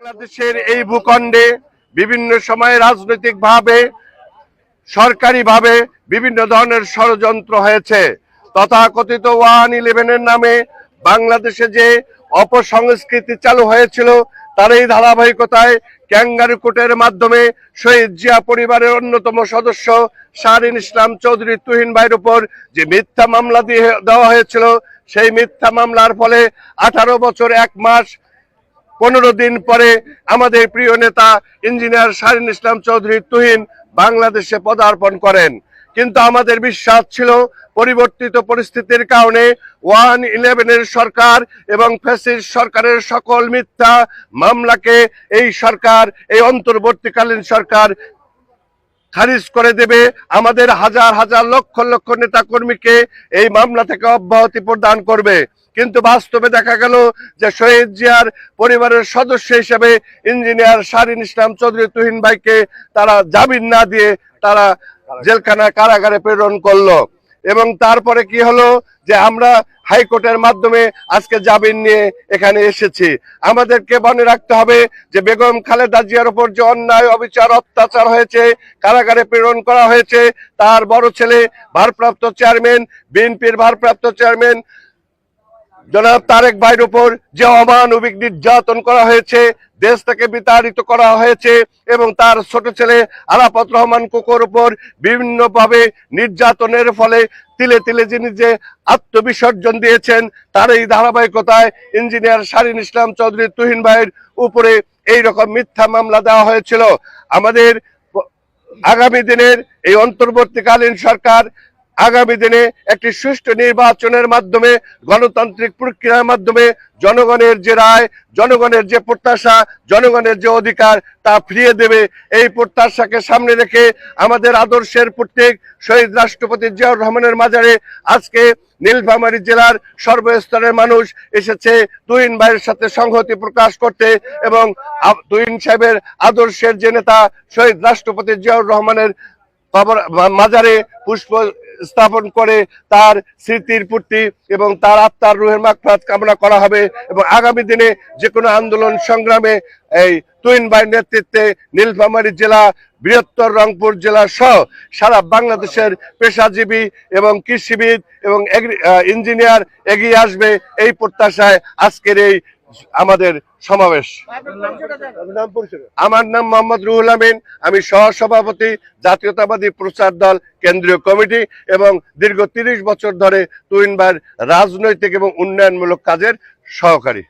বাংলাদেশের এই ভূখণ্ডে বিভিন্ন সময়ে রাজনৈতিকভাবে, সরকারিভাবে বিভিন্ন ধরনের ষড়যন্ত্র হয়েছে। তথাকথিত ওয়ান ইলেভেনের নামে বাংলাদেশে যে অপসংস্কৃতি চালু হয়েছিল, তার এই ধারাবাহিকতায় ক্যাঙ্গারু কোর্টের মাধ্যমে শহীদ জিয়া পরিবারের অন্যতম সদস্য শাহরিন ইসলাম চৌধুরী তুহিন ভাইয়ের উপর যে মিথ্যা মামলা দিয়ে দেওয়া হয়েছিল, সেই মিথ্যা মামলার ফলে আঠারো বছর এক মাস পনেরো দিন পরে আমাদের প্রিয় নেতা ইঞ্জিনিয়ার শাহিন ইসলাম চৌধুরী তুহিন বাংলাদেশে পদার্পণ করেন। কিন্তু আমাদের বিশ্বাস ছিল পরিবর্তিত পরিস্থিতির কারণে ওয়ান ইলেভেনের সরকার এবং ফেসিস সরকারের সকল মিথ্যা মামলাকে এই সরকার, এই অন্তর্বর্তীকালীন সরকার খারিজ করে দেবে। আমাদের হাজার হাজার লক্ষ লক্ষ নেতা কর্মীকে এই মামলা থেকে অব্যাহতি প্রদান করবে। কিন্তু বাস্তবে দেখা গেল যে শহীদ জিয়ার পরিবারের সদস্য হিসেবে ইঞ্জিনিয়ার শারিন ইসলাম চৌধুরী তুহিন ভাইকে তারা জামিন না দিয়ে তারা জেলখানা কারাগারে প্রেরণ করল। এবং তারপরে কি হলো যে আমরা হাইকোর্টের মাধ্যমে আজকে জামিন নিয়ে এখানে এসেছি। আমাদেরকে মনে রাখতে হবে যে বেগম খালেদা জিয়ার উপর যে অন্যায়, অবিচার, অত্যাচার হয়েছে, কারাগারে প্রেরণ করা হয়েছে, তার বড় ছেলে ভারপ্রাপ্ত চেয়ারম্যান, বিএনপির ভারপ্রাপ্ত চেয়ারম্যান জনাব তারেক ভাইয়ের উপর যে অমানবিক নির্যাতন করা হয়েছে, দেশ থেকে বিতাড়িত করা হয়েছে এবং তার ছোট ছেলে আরাফত রহমান কোকোর উপর বিভিন্নভাবে নির্যাতনের ফলে তিলে তিলে যিনি যে আত্মবিসর্জন দিয়েছেন, তার এই ধারাবাহিকতায় ইঞ্জিনিয়ার শারিন ইসলাম চৌধুরী তুহিন ভাইয়ের উপরে এই রকম মিথ্যা মামলা দেওয়া হয়েছিল। আমাদের আগামী দিনের এই অন্তর্বর্তীকালীন সরকার আগামী দিনে একটি সুষ্ঠু নির্বাচনের মাধ্যমে, গণতান্ত্রিক প্রক্রিয়ার মাধ্যমে জনগণের যে রায়, জনগণের যে প্রত্যাশা, জনগণের যে অধিকার, তা ফিরিয়ে দেবে। এই প্রত্যাশাকে সামনে রেখে আমাদের আদর্শের প্রত্যেক শহীদ রাষ্ট্রপতি জিয়াউর রহমানের মাজারে আজকে নীলফামারী জেলার সর্বস্তরের মানুষ এসেছে তুহিন ভাইয়ের সাথে সংহতি প্রকাশ করতে এবং তুহিন সাহেবের আদর্শের যে নেতা, শহীদ রাষ্ট্রপতি জিয়াউর রহমানের মাজারে পুষ্প স্থাপন করে তার স্মৃতির পূর্তি এবং তার আত্মার রুহের মাগফিরাত কামনা করা হবে এবং আগামী দিনে যে কোনো আন্দোলন সংগ্রামে এই তুইন ভাইয়ের নেতৃত্বে নীলফামারী জেলা, বৃহত্তর রংপুর জেলা সহ সারা বাংলাদেশের পেশাজীবী এবং কৃষিবিদ এবং ইঞ্জিনিয়ার এগিয়ে আসবে এই প্রত্যাশায় আজকের এই আমাদের সমাবেশ। আমার নাম মোহাম্মদ রুহুল আমিন। আমি সহসভাপতি জাতীয়তাবাদী প্রচার দল কেন্দ্রীয় কমিটি এবং দীর্ঘ তিরিশ বছর ধরে তুইনবার রাজনৈতিক এবং উন্নয়নমূলক কাজের সহকারী।